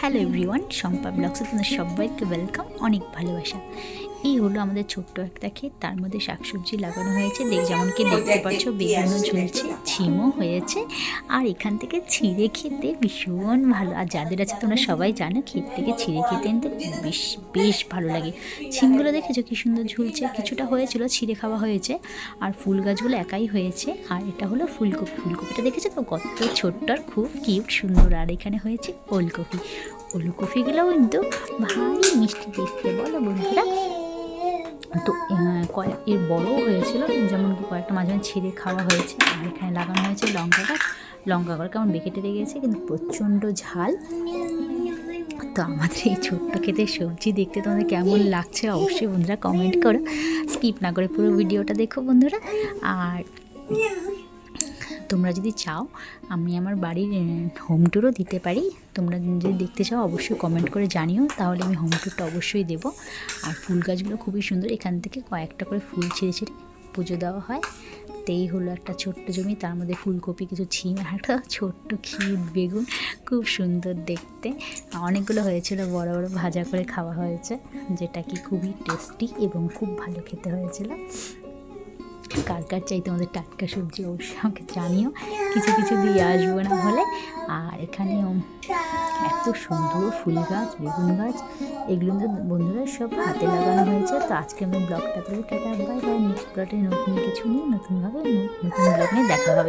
Hello everyone Shampa ব্লগসে তোমাদের সবাইকে welcome অনেক ভালোবাসা। এই হলো আমাদের ছোট্ট একটা ক্ষেত। তার মধ্যে শাকসবজি লাগানো হয়েছে। দেখ যেমন কি দেখতে পাচ্ছ বেগুনও ঝুলছে ছিমও হয়েছে। আর এখান থেকে ছিঁড়ে খেতে ভীষণ ভালো। আর যাদের আছে তোমরা সবাই জানো ক্ষেত থেকে ছিঁড়ে খেতে কিন্তু বেশ বেশ ভালো লাগে। ছিমগুলো দেখেছ কি সুন্দর ঝুলছে? কিছুটা হয়েছিল ছিঁড়ে খাওয়া হয়েছে। আর ফুল গাছগুলো একাই হয়েছে। আর এটা হলো ফুলকপি। ফুলকপিটা দেখেছ তো? কত ছোট্ট আর খুব কিউট সুন্দর। আর এখানে হয়েছে ওলকপি। ওলকপিগুলোও কিন্তু ভারী মিষ্টি দেখতে বলো বন্ধুরা। তো কয়েক, এর বড়ও হয়েছিল, যেমন কি কয়েকটা মাঝে ছিঁড়ে খাওয়া হয়েছে আর এখানে লাগানো হয়েছে লঙ্কা গাছ। লঙ্কা গাছ কেমন বেঁকে টেরে গেছে, কিন্তু প্রচণ্ড ঝাল। তো আমাদের এই ছোট্ট খেতে সবজি দেখতে তোমাদের কেমন লাগছে অবশ্যই বন্ধুরা কমেন্ট করো। স্কিপ না করে পুরো ভিডিওটা দেখো বন্ধুরা। আর তোমরা যদি চাও, আমি আমার বাড়ির হোম ট্যুরও দিতে পারি। তোমরা যদি দেখতে চাও, অবশ্যই কমেন্ট করে জানিও। তাহলে আমি হোম ট্যুরটা অবশ্যই দেবো। আর ফুল গাছগুলো খুবই সুন্দর। এখান থেকে কয়েকটা করে ফুল ছিঁড়ে ছিঁড়ে পুজো দেওয়া হয়। তো এই হলো একটা ছোট্ট জমি। তার মধ্যে ফুলকপি, কিছু ছিম একটা ছোট্ট ক্ষীর, বেগুন, খুব সুন্দর দেখতে। অনেকগুলো হয়েছিল, বড় বড় ভাজা করে খাওয়া হয়েছে, যেটা কি খুবই টেস্টি এবং খুব ভালো খেতে হয়েছিল। কার কার চাই? তোমাদের টাটকা সবজি অবশ্যই আমাকে জানিও। কিছু কিছু দিয়ে আসব না হলে। আর এখানে এত সুন্দর ফুল গাছ, বেগুন গাছ, এগুলো বন্ধুরা সব হাতে লাগানো হয়েছে। তো আজকে আমি ব্লগটা করে টাটা বাই বাই নেক্সট ব্লগে নতুন কিছু নিয়ে নতুনভাবে নতুন ব্লগ নিয়ে দেখা হবে।